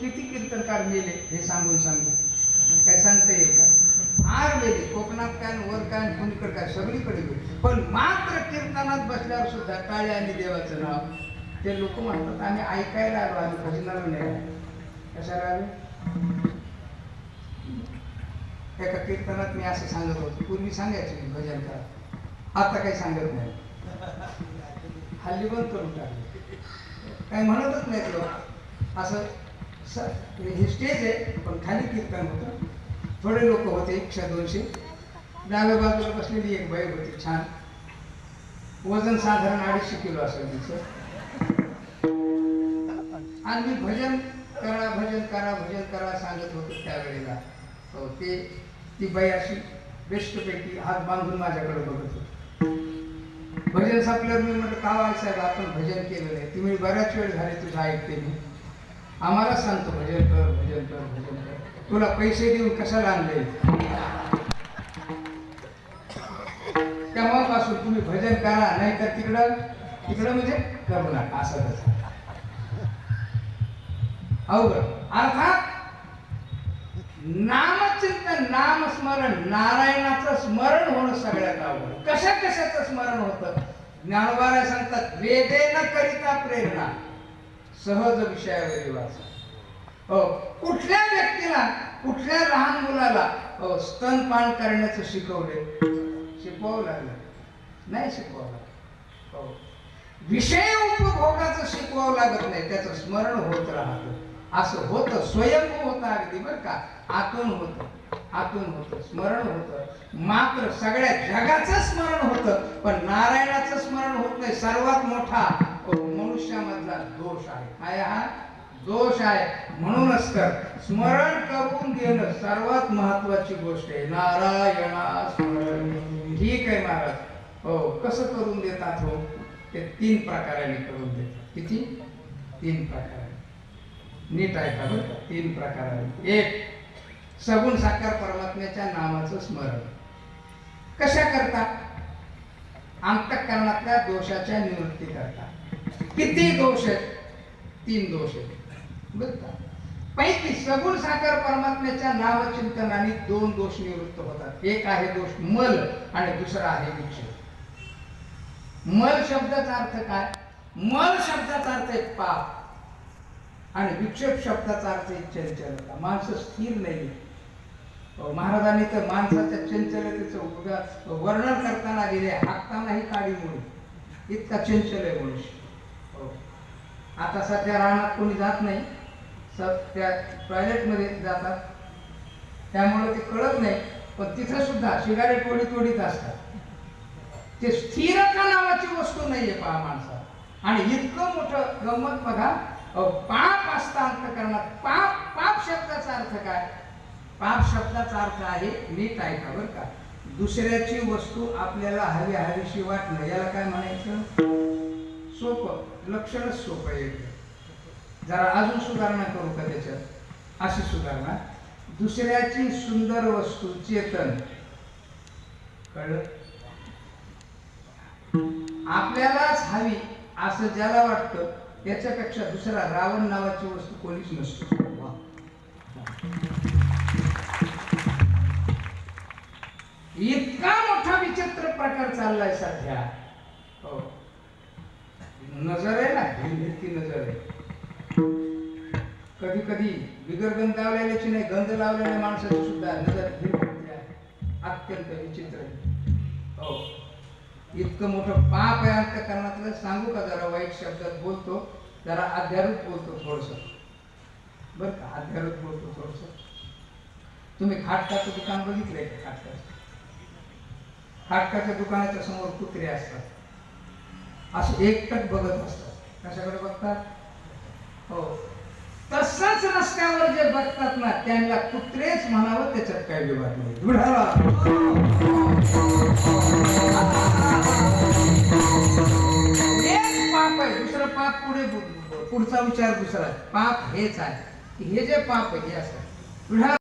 किती कीर्तनकार मेले हे सांगून सांगू काय सांगता येईल का? फार मेले. कोकणात काय वर काय कोणीकडे काय? सगळीकडे गेले. पण मात्र कीर्तनात बसल्यावर सुद्धा टाळे आणि देवाचं नाव. ते लोक म्हणतात आम्ही ऐकायला आलो आम्ही भजनाला नाही. आलो. कशाला आलो? एका कीर्तनात मी असं सांगत होतो पूर्वी सांगायचे मी भजन करा. आता काही सांगत नाही. हल्ली बंद करून टाकले. काही म्हणतच नाहीत लोक. असं स- हे स्टेज आहे पण खाली कीर्तन होतं. थोडे लोक होते एकशे दोनशे. डाव्या बाजूला बसलेली एक बाई होती छान. वजन साधारण अडीचशे किलो असेल तिचं. आणि मी भजन करा भजन करा भजन करा सांगत होतो त्यावेळेला. ते ती बाई अशी बेस्टपैकी हात बांधून माझ्याकडे बघत होती. भजन संपल्यावर मी म्हटलं का वाय साहेब आपण भजन केलं नाही तुम्ही बऱ्याच वेळ झाले तुझं ऐकते मी. आम्हाला सांगतो भजन कर भजन कर भजन कर. तुला पैसे देऊन कशाला आणले? तेव्हापासून तुम्ही भजन करा नाही तर तिकडं तिकडं म्हणजे करू नका असं तसं. अवघड. अर्थात नाम नामस्मरण नारायणाचं स्मरण होणं सगळ्यात अवघड. कशा कशाचं स्मरण होतं? ज्ञानोबारा सांगतात वेदे न करिता प्रेरणा. सहज विषयावरी वाचा. हो कुठल्या व्यक्तीला कुठल्या लहान मुलाला हो स्तनपान करण्याचं शिकवले शिकवावं लागलं. नाही शिकवावं लागलं. हो. विषय उपभोगाचं शिकवावं लागत नाही त्याचं स्मरण होत राहतं. असं होतं स्वयंभू होतं अगदी बरं का? आतून होतं. आतून होतं स्मरण होतं. मात्र सगळ्या जगाचं स्मरण होतं पण नारायणाचं स्मरण होत नाही. सर्वात मोठा मनुष्यामधला दोष आहे. काय हा? दोष आहे. म्हणूनच तर स्मरण करून घेणं सर्वात महत्वाची गोष्ट आहे. नारायणा स्मरण. ठीक आहे महाराज. हो कसं करून देतात हो? ते तीन प्रकाराने करून देतात. किती? तीन प्रकाराने. नीट आहे का? तीन प्रकाराने. एक सगुण साकार परमात्म्याच्या नामाचं स्मरण. कशा करता? अंतकरणातल्या दोषाच्या निवृत्ती करता. किती दोष आहेत? तीन दोष आहेत. बरं का पैकी सगुण साकार परमात्म्याच्या नामचिंतनाने दोन दोष निवृत्त होतात. एक आहे दोष मल आणि दुसरा आहे विक्षेप मल शब्दाचा अर्थ काय? मल शब्दाचा अर्थ आहे पाप. आणि विक्षेप शब्दाचा अर्थ आहे चंचलता. माणसं स्थिर नाही महाराजांनी तर माणसाच्या चंचलतेचं उगा- वर्णन करताना गेले हाकतानाही काळी मुळे इतका चंचल आहे मनुष्य. हो. आता सध्या रानात कोणी जात नाही. स त्या टॉयलेटमध्ये जातात. त्यामुळे ते कळत नाही पण तिथं सुद्धा सिगारेट वडीत तोडीत असतात. ते स्थिरता नावाची वस्तू नाहीये पहा माणसा आणि इतकं मोठं गंमत बघा पाप असता अंतकरणात. पाप पाप शब्दाचा अर्थ काय? पाप शब्दाचा अर्थ आहे नीट ऐका बरं का? दुसऱ्याची वस्तू आपल्याला हवी हवीशी वाटणं याला काय म्हणायचं? सोपं लक्षणच सोपं आहे. जरा अजून सुधारणा करू का त्याच्यात? अशी सुधारणा. दुसऱ्याची सुंदर वस्तू चेतन. कळलं? आपल्यालाच हवी असं ज्याला वाटतं त्याच्यापेक्षा दुसरा रावण नावाची वस्तू कोणीच नसतो. इतका मोठा विचित्र प्रकार चाललाय सध्या. हो. नजर आहे ना ती नजर आहे. कधी कधी बिगर गंध लावलेल्याची नाही गंध लावलेल्या माणसाची सुद्धा नजर अत्यंत विचित्र आहे. हो. इतकं मोठं पाप आहे अंतकरणातलं. सांगू का जरा वाईट शब्दात बोलतो? जरा अध्यारूप बोलतो थोडस. बरं का? अध्यारूप बोलतो थोडस. तुम्ही खाटकाचं दुकान बघितलंय का खाटकाचं खाटकाच्या दुकानाच्या समोर कुत्रे असतात. असं एकटक बघत असतात. कशाकडे बघतात? हो. तसंच रस्त्यावर जे बघतात ना त्यांना कुत्रेच म्हणावं त्याच्यात काय विवाद नाही. हेच पाप आहे दुसरं पाप पुढे पुढचा विचार दुसरा. पाप हेच आहे. की हे जे पाप आहे हे असं.